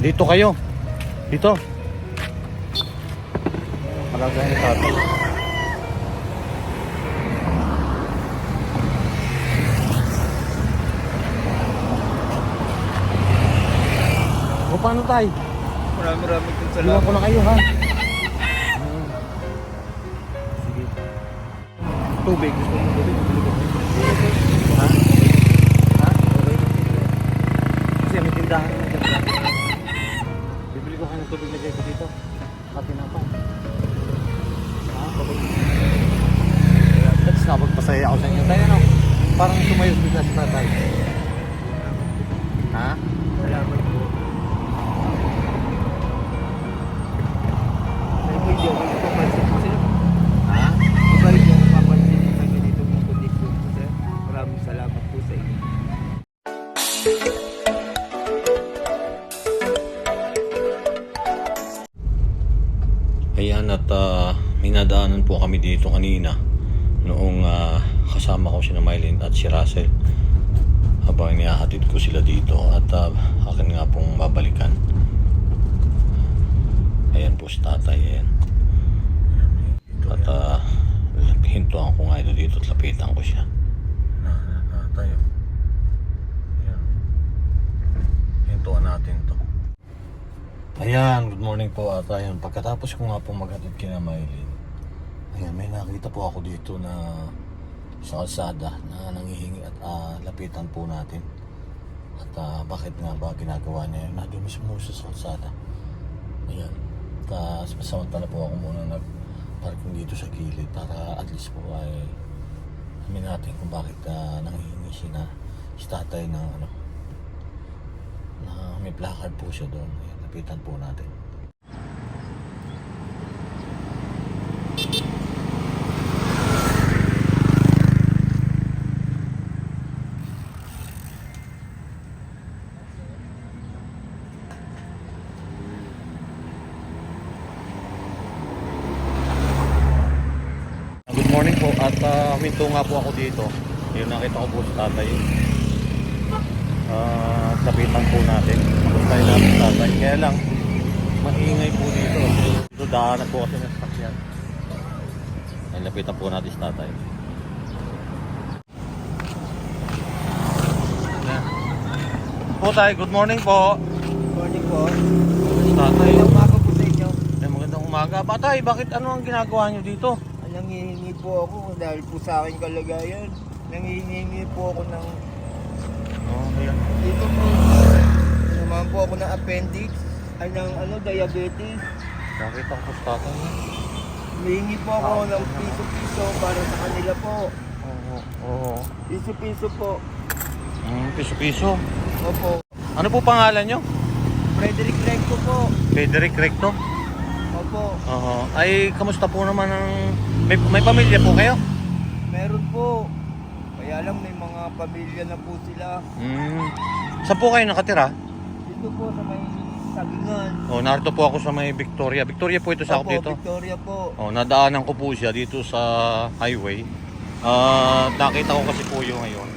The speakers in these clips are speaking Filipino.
Dito kayo. Dito. Palagay ni tatay. O paano tay? Maraming maraming kong Iwan salamat. ko na kayo ha. Sige. Tubig. Gusto mo tubig? Ha? Ha? Kasi may tindahan ko tubig na dyan dito. Pati na pa. Ha? That's na magpasaya ako sa inyo. Tayo ano? Parang sumayos bigla si tatay. Ha? Salamat po. Pero po Ayan at uh, may nadaanan po kami dito kanina noong ah, kasama ko si Mylene at si Russell habang nihahatid ko sila dito at ah, akin nga pong babalikan. Ayan po si tatay ayan. At uh, hintuan ko nga ito dito at lapitan ko siya. Tatay ayan. Hintuan natin to Ayan, good morning po at ayan, pagkatapos ko nga po maghatid kina Maylin, ayan, may nakita po ako dito na sa kalsada na nangihingi at ah, lapitan po natin. At ah, bakit nga ba ginagawa niya yun? Nandun mismo sa kalsada. Ayan. Tapos pasamantala po ako muna nag-parking dito sa gilid para at least po ay amin natin kung bakit uh, nangihingi siya na si tatay ng ano, na may placard po siya doon. Lapitan po natin. Good morning po at uh, minto nga po ako dito. Yun nakita ko po sa tatay. Ah, lapitan po natin. Tapos tayo natin tatay. Kaya lang, maingay po dito. Dito daanan po kasi ng sakyan. Ay, lapitan po natin sa tatay. Po tayo, good morning po. Good morning po. Tatay. Magandang umaga po sa inyo. Ay, magandang umaga. Patay, bakit ano ang ginagawa nyo dito? Nangihingi po ako dahil po sa aking kalagayan. Nangihingi po ako ng Ayan. dito po. Naman po ako ng appendix. Ay ng ano, diabetes. Nakita ko po sa tatay. Humihingi po ako ng piso-piso para sa kanila po. Oo. Oo. Piso-piso po. Mm, piso-piso. Opo. Ano po pangalan nyo? Frederick Recto po. Frederick Recto. Opo. Oo. Ay, kamusta po naman ang... May, may pamilya po kayo? Meron po. Kaya lang may mga pamilya na po sila. Hmm. Saan po kayo nakatira? Dito po sa may sagingan. Oh, narito po ako sa may Victoria. Victoria po ito sa ako Opo, dito. Victoria po. Oh, nadaanan ko po siya dito sa highway. Ah, nakita ko kasi po yung ngayon.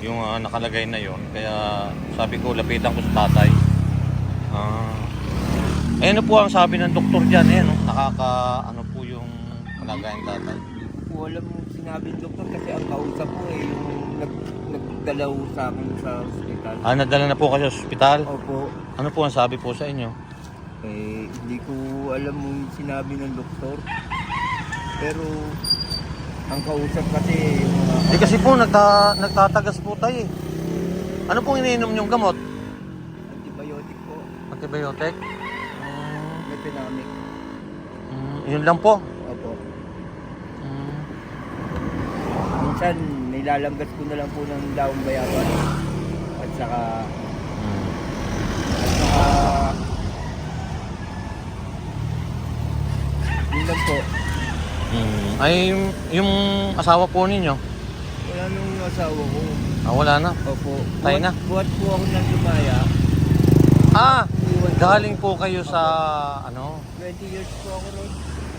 Yung ah, nakalagay na yon. Kaya sabi ko, lapitan ko sa tatay. Ah. eh, ano po ang sabi ng doktor dyan? Eh, no? Nakaka, ano po yung kalagayan tatay? Po alam mo sinabi ng doktor kasi ang kausap po eh yung nagdala po sa akin sa ospital. Ah, nadala na po kayo sa ospital? Opo. Ano po ang sabi po sa inyo? Eh, hindi ko alam mo yung sinabi ng doktor. Pero ang kausap kasi mga Eh kasi po, nagta, nagtatagas po tayo eh. Ano pong iniinom yung gamot? antibiotic po, Antibiotic? Mm, mepenamic. mm, yun lang po. Opo. Mm, Minsan nilalanggas ko na lang po ng daong bayawan. At saka at saka yun lang po. Mm. Ay, yung asawa po ninyo? Wala nung asawa ko. Ah, wala na. Opo. Tayo Buhat- na. Buhat po ako ng lumaya. Ah, Iwan ko. galing po kayo sa, ano? 20 years po ako ron.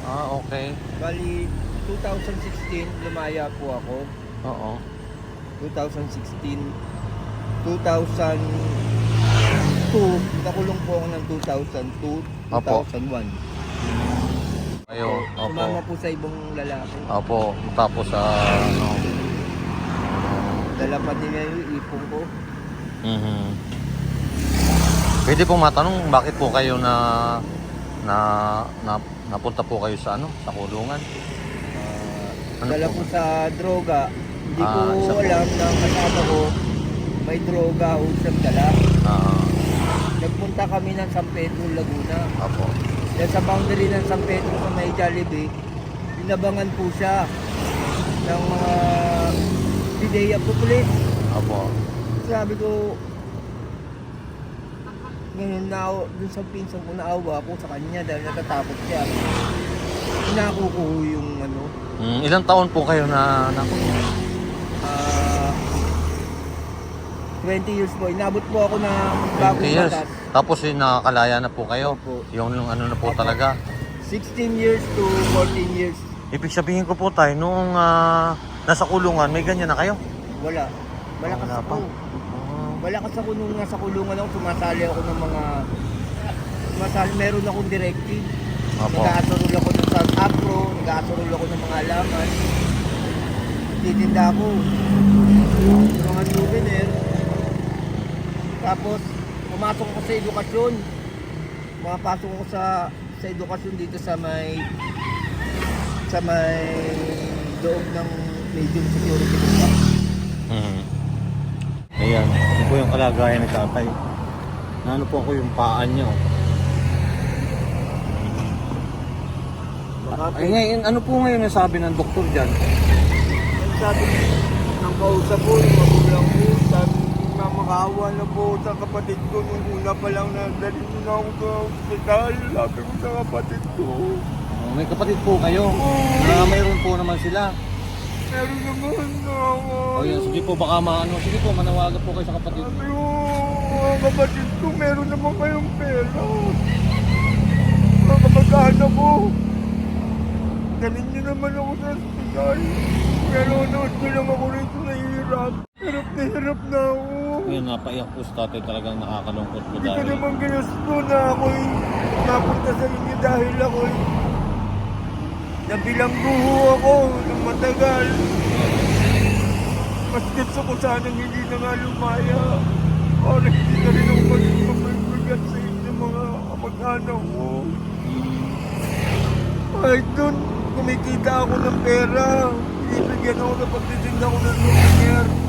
Ah, okay. Bali, 2016, lumaya po ako. Oo. 2016. 2000 2002, nakulong po ako ng 2002, Opo. 2001. Kayo, opo. Sumama po sa ibang lalaki. Opo, tapos sa ano. Dala pa nila yung ipon ko. Mhm. Pwede pong matanong bakit po kayo na na, na napunta po kayo sa ano, sa kulungan? Ah, Ano dala po? po sa droga. Hindi Ah, ko isa po. alam na kasama ko may droga o dala. Ah, Nagpunta kami ng San Pedro, Laguna. opo. Dahil sa boundary ng San Pedro sa may Jollibee, binabangan po siya ng mga PDEA po police. Opo. Sabi ko, ngayon na dun sa pinsan ko naawa ako sa kanya dahil natatakot siya. Inako ko yung ano, Mm, ilang taon po kayo na, na ah 20 years po. Inabot po ako ng 20 bagong years? batas. Tapos eh, nakakalaya na po kayo? Opo. Yung, yung ano na po Opo. talaga? 16 years to 14 years. Ibig sabihin ko po tayo, noong ah, nasa kulungan, may ganyan na kayo? Wala. Malakas Wala pa. ako. Malakas ako nung nasa kulungan ako, sumasali ako ng mga sumasali, meron akong directive. Opo. Nag-aasurol ako ng South Afro, nag-aasurol ako ng mga alaman. Titinda ako. Mga souvenir. Tapos, pumasok ako sa edukasyon. Pumapasok ako sa sa edukasyon dito sa may sa may loob ng medium security complex. Mhm. Ayan, ito po yung kalagayan ni tatay. Ano po ako yung paan niya. Ay, ngayon, ano po ngayon ang sabi ng doktor dyan? Ang sabi ng kausap ko, yung magulang ko, sabi na makaawa na po sa kapatid ko nung una pa lang na dali mo na ako sa hospital. Sabi ko sa kapatid ko. Oh, may kapatid po kayo. Na mayroon po naman sila. Meron naman na ako. O yan, sige po, baka maano. Sige po, manawagan po kayo sa kapatid. Sabi ko, mga kapatid ko, meron naman kayong pera. Mga kamag-anak ko. Dalhin niyo naman ako sa hospital. Pero noon ko lang ako rito nahihirap. Hirap na hirap na ako. Ngayon, napaiyak po si tatay talagang nakakalungkot po Hindi ko dahil. naman ginusto na ako'y napunta sa inyo dahil ako'y nabilangguho ako ng matagal. Mas gusto ko sanang hindi na nga lumaya. Para hindi na rin ako maging mabibigat sa inyo mga kamag-anak ko. Kahit doon, kumikita ako ng pera. Ibigyan ako ng pagtitinda ko ng souvenir.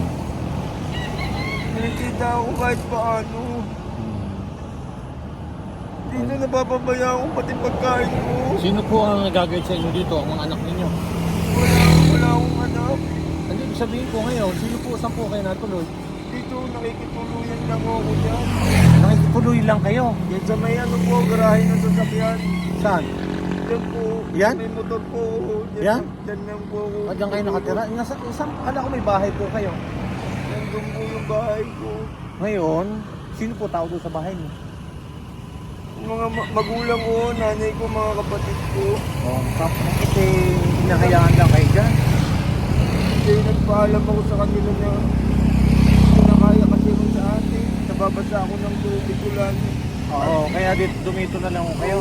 Kumikita ako kahit paano. Dito napapabayaan ko pati pagkain ko. Sino po ang nagagayad sa inyo dito? Ang mga anak ninyo? Wala, wala akong anak. Ano ibig sabihin po ngayon? Sino po, saan po kayo natuloy? Dito nakikituluyan lang ako dyan. Nakikituloy lang kayo. Yan sa may ano po, garahe ng sasakyan. Saan? Dyan po. Yan? May motor po. Dyan, Yan? Dyan lang po diyan kayo nakatira? Nasa, isang, kala ko may bahay po kayo. Yan doon po yung bahay ko. Ngayon, sino po tao doon sa bahay niyo? Yung mga ma- magulang ko, nanay ko, mga kapatid ko. Oh, tapos kasi hinahayaan lang kayo dyan. Hindi nagpaalam ako sa kanila na kinakaya kasi mo sa atin. Nababasa ako ng tubig ulan. Oo, kaya dito dumito na lang kayo.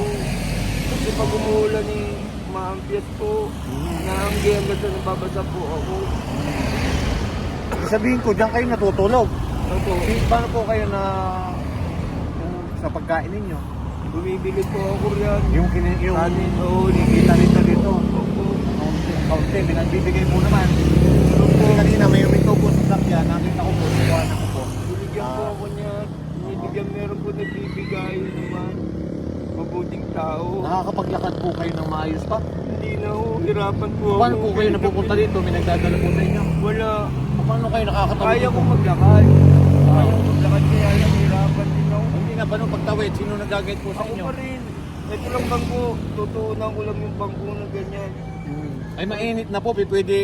Kasi pag umuulan ni maampias po, naanggi hanggang sa nababasa po ako. Sabihin ko, diyan kayo natutulog. Opo, Si- Paano po kayo na yung sa pagkain ninyo? bumibili po ako riyan. Yung, kini, yung Kanin, oo, kita nito dito. Opo. Kaunti, binagbibigay po naman. Po, Kasi kanina may umitubo sa sakya, nakita ko po, iwanan ko po. binigyan po ako niya. Binibigyan meron po nagbibigay naman. Mabuting tao. Nakakapaglakad po kayo ng maayos pa. Hindi na ho, hirapan po ako. Paano po kayo napupunta dito? May nagdadala po sa inyo. Wala. Paano kayo nakakatawid? Kaya ko maglakad. Kaya ko maglakad kaya lang hirapan din ako. Hindi nga, paano pagtawid? Sino nagagayad po sa Ako inyo? pa rin. Ito lang bangko. Tutuunan ko lang yung bangko na ganyan. Hmm. Ay mainit na po, eh, pwede.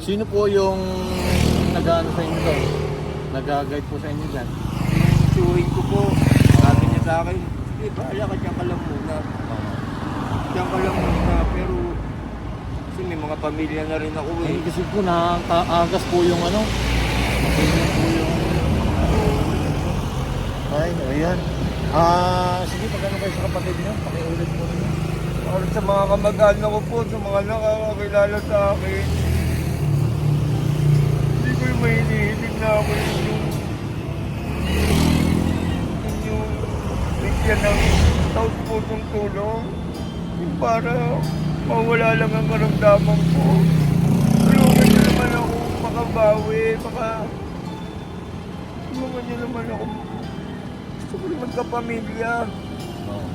Sino po yung nag-ano sa inyo doon? Nag-guide po sa inyo dyan? Suhin ko po. Sabi niya sa akin, sige, bahala ka dyan ka lang muna. Dyan ka lang muna. Pero, may mga pamilya na rin ako eh. Kasi po nakaagas po yung ano. Mainit po yung... Tay, ayan. Ah, sige, pagano kayo sa kapatid niyo? Pakiulit mo rin. Para sa mga kamag-anak ko po, sa mga nakakakilala sa akin. Hindi ko yung may hinihiling na ako yung yung bigyan ng taos pusong tulong. Yung para mawala lang ang karamdaman ko. Tulungan niyo naman ako makabawi, maka... Tulungan niyo naman ako. Gusto ko rin magkapamilya. Oo.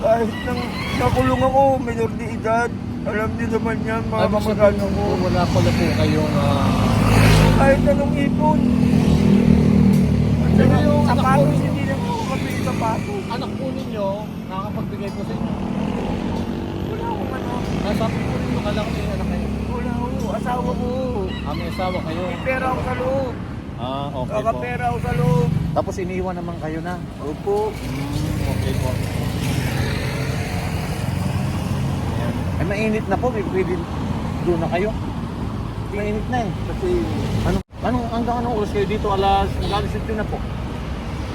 Kahit nang nakulong ako, minor de edad. Alam niyo naman yan, mga Ay, basta kamag-anak ko. wala pala po kayong ah, Kahit anong ipon. Saka yung anak sapatos, ko- hindi lang ako kapili sapatos. anak po ninyo, nakakapagbigay po sa inyo. Wala akong ano. Nasabi po ninyo, kala ko may anak kayo. Wala. Asawa ko. Ah, may asawa kayo. May pera ako sa loob. Ah, okay po. Kakapera ako sa loob. Tapos iniiwan naman kayo na. Opo. Hmm, okay po. Ay, mainit na po. Pwede doon na kayo. Mainit na eh. Kasi Ano, anong, hanggang anong oras kayo dito? Alas, alas 7 na po.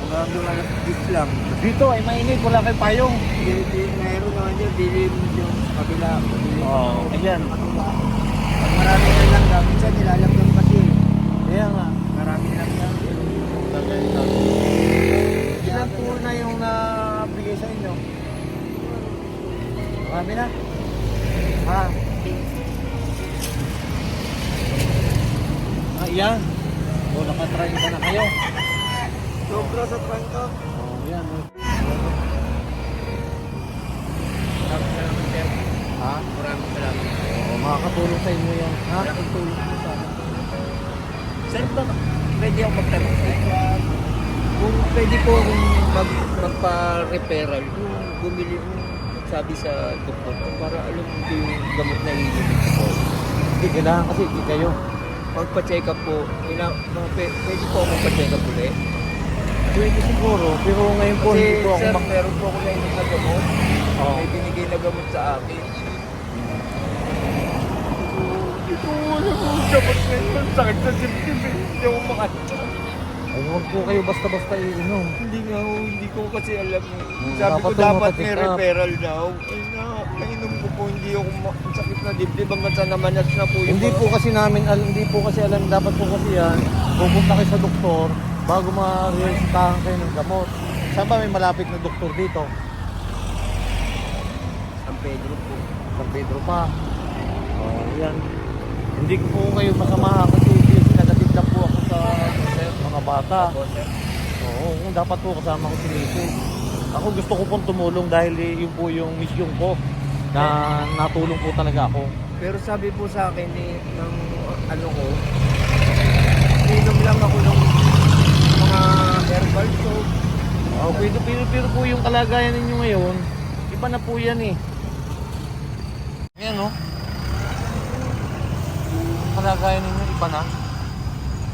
Doon alas 10 lang. Dito ay mainit. Wala kayong payong. Di, di, meron naman yun, dilim yung kabila. Oo, ayan. Pag marami na lang daw, minsan nilalagyan kasi. Kaya nga. Marami lang daw. Ilan po na yung nabigay sa inyo? Marami na? Ha? Ah, yan. O, nakatry ka na kayo. Sobra sa trangka. Oh, yan. Maraming salamat, sir. Ha? Maraming salamat. Oo, makakatulong sa inyo yan. Ha? Tulong po sa akin. Saan ba pwede ako magtanong sir? Kung pwede po akong mag, magpa-referral, yung bumili yung sabi sa doktor ko para alam ko yung gamot na iinom ko. Hindi, kailangan kasi hindi kayo. Magpa-check up po, pe- pwede po ako magpa-check up ulit. Pwede siguro, pero ngayon po Kasi hindi po ako sir, mak... meron po ako nainom na gamot. Oo. May binigay na gamot sa akin. Ito, wala ko gamot ngayon. Sakit sa eh. Hindi ako makakita. Ay, huwag po kayo basta-basta iinom. Hindi nga ho, hindi ko kasi alam eh. Hmm, Sabi ko dapat dapat may up. referral daw. Ay na, nainom ko po, hindi ako ma- ang sakit na dibdib hanggang sa namanat na po yung Hindi mga- po kasi namin hindi po kasi alam dapat po kasi yan. Pupunta kayo sa doktor bago ma-resetahan kayo ng gamot. Saan ba may malapit na doktor dito? San Pedro po. San Pedro pa. Oh, yan. Hindi ko po kayo masama kasi sinatapit lang po ako sa mga bata. Sir. Oo, kung dapat po kasama ko si Mrs. Ako gusto ko pong tumulong dahil yun po yung mission ko na natulong po talaga ako. Pero sabi po sa akin eh, ng ano ko, inom lang ako ng herbal soap. Oh, pero, pero, pero po yung kalagayan ninyo ngayon, iba na po yan eh. Ayan oh. Yung kalagayan ninyo, iba na.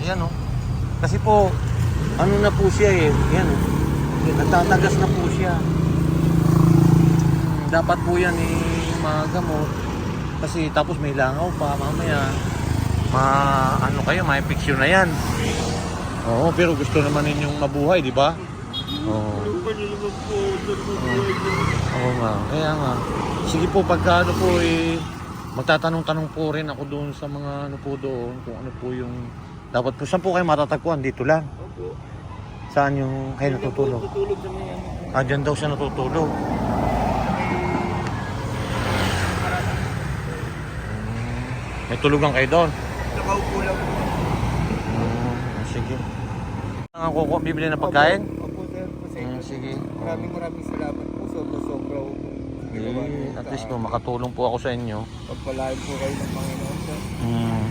Ayan oh. Kasi po, ano na po siya eh. Ayan oh. Nagtatagas na po siya. Dapat po yan eh, magamot. Kasi tapos may langaw pa mamaya. Ma, ano kayo, may picture na yan. Oo, pero gusto naman ninyong mabuhay, di ba? Oo. Oo nga, kaya nga. Sige po, pagka ano po eh, magtatanong-tanong po rin ako doon sa mga ano po doon, kung ano po yung dapat po. Saan po kayo matatagpuan? Dito lang. Opo. Saan yung kayo natutulog? Tutulog sa mga ano. Ah, dyan daw siya natutulog. May tulugan kayo doon? Nakaupo lang po. Sige. Ang kuko, bibili ng pagkain? Opo, sir. Hmm, sige. Maraming maraming salamat po. Sobra-sobra po. Eh, at least po, makatulong po ako sa inyo. Pagpalain po kayo ng Panginoon, sir. Hmm.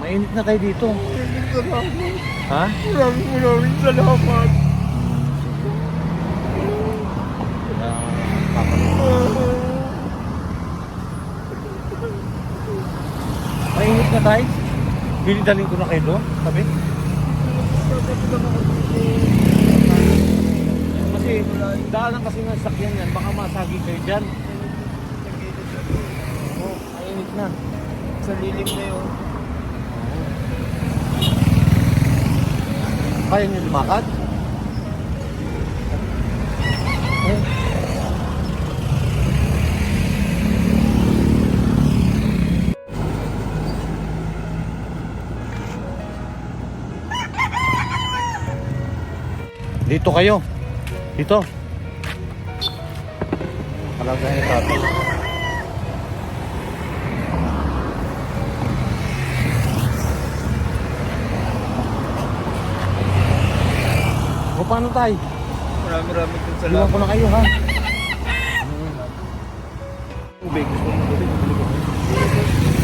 Mainit na kayo dito. Maraming salamat. Ha? Maraming maraming salamat. Mainit na tayo. Binidalin ko na kayo doon, sabi? Kasi daanan kasi ng sakyan yan, baka masagi kayo dyan. Oh, mainit na. Sa lilim na yun. Kaya niyo lumakad? Eh? Dito kayo. Dito. Talaga ni tatay. O paano tay? Marami marami kong Iwan salamat. ko na kayo ha. Tubig. Gusto mo tubig? Bili ko.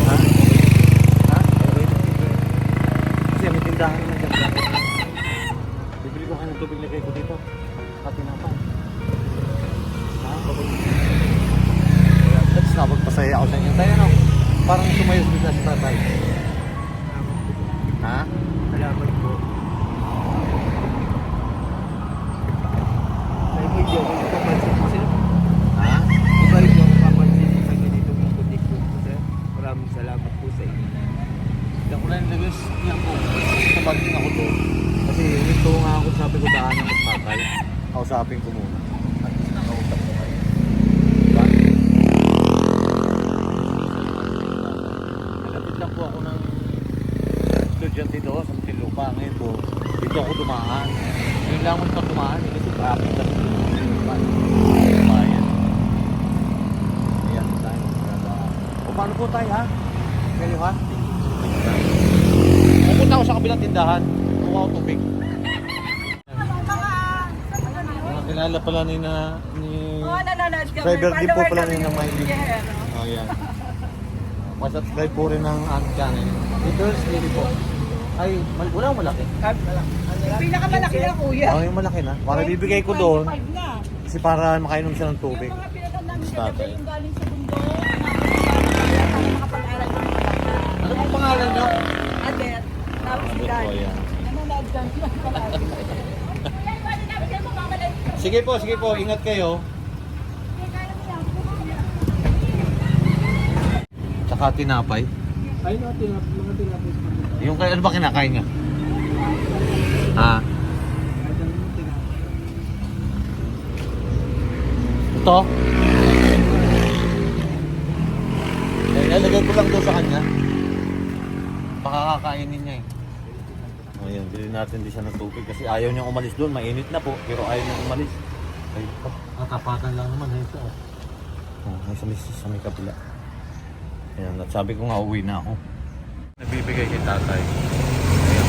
Ha? Ha? Kasi may tindahan na dyan. Bibili ko kayo ng tubig na kayo ko dito. Pati na pa. Ha? Tapos napagpasaya ako sa inyo. Tayo ano? Parang sumayos bigla si tatay. Ha? Salamat po. Ay, hindi ako nakapansin po, sir. Ha? Iba hindi ako nakapansin sa ganito mong kutik po, sir. Maraming salamat po sa inyo. Hindi ako na nilagay yan ko. Sabagin ako doon. Kasi ito nga ako sabi ko daan ng magpapay. Kausapin ko muna. At least nakausap ko kayo. Diba? Nalapit lang po ako ng estudyante doon sa Muntinlupa. Ngayon po, dito ako dumaan. Ngayon lang ako pa dumaan eh, kasi traffic lang dito sa Muntinlupa. Bayan. Ayan tayo. O paano po tayo ha? Kayo ha? Pupunta ako sa kabilang tindahan. Kuha ko tubig. Mga kilala pala ni na ni Oo, nanonood kami. Driver din po pala ni na ng Miley. Oh, yan. Masubscribe po rin ng ang channel. Little Lily po. Ay, mal wala akong malaki. Yung pinakamalaki na kuya. Oh, yung malaki na. Para bibigay ko doon 25 na. kasi para makainom siya ng tubig. Yung mga Tatay. kagabi, yung galing sa bundok, para makapag-aral ng mga bata. Ano pong pangalan niyo? Adet. Tapos si Ano Dan. yan? Nanonood kami. Sige po, sige po. Ingat kayo. Tsaka tinapay. Ay, mga tinap, mga tinapos pa. Yung kaya ano ba kinakain niya? Ha? Ito? Eh, nalagay ko lang doon sa kanya. Baka kakainin niya eh. O yan, bilhin natin din siya ng tubig kasi ayaw niyang umalis doon. Mainit na po, pero ayaw niyang umalis. Ay, oh, tapatan lang naman. Ayun siya. Oh, ay, sa, may, sa may kabila. Ayan, at sabi ko nga uwi na ako. Nabibigay kay tatay. Ayan.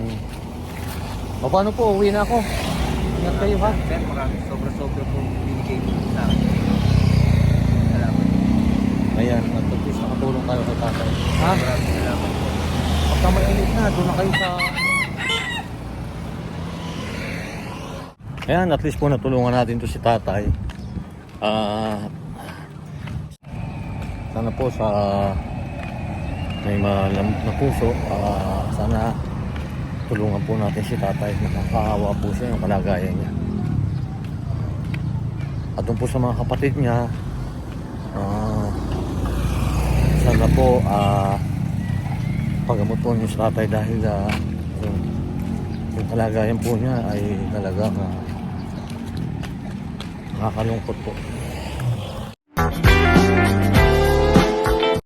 Hmm. O paano po? Uwi na ako. Ingat kayo ha. Sir, maraming sobra-sobra po binigay mo sa akin. Salamat. Ayan, least nakatulong kayo kay tatay. Ha? Pagka mainit na, doon na kayo sa... Ayan, at least po natulungan natin to si tatay. Ah... sana po sa may malambot na puso, ah, sana tulungan po natin si tatay. Nakakaawa po siya yung kalagayan niya. At po sa mga kapatid niya, ah, sana po ah, paggamot po niyo sa tatay dahil ah, yung, yung kalagayan po niya ay talagang uh, nakakalungkot po.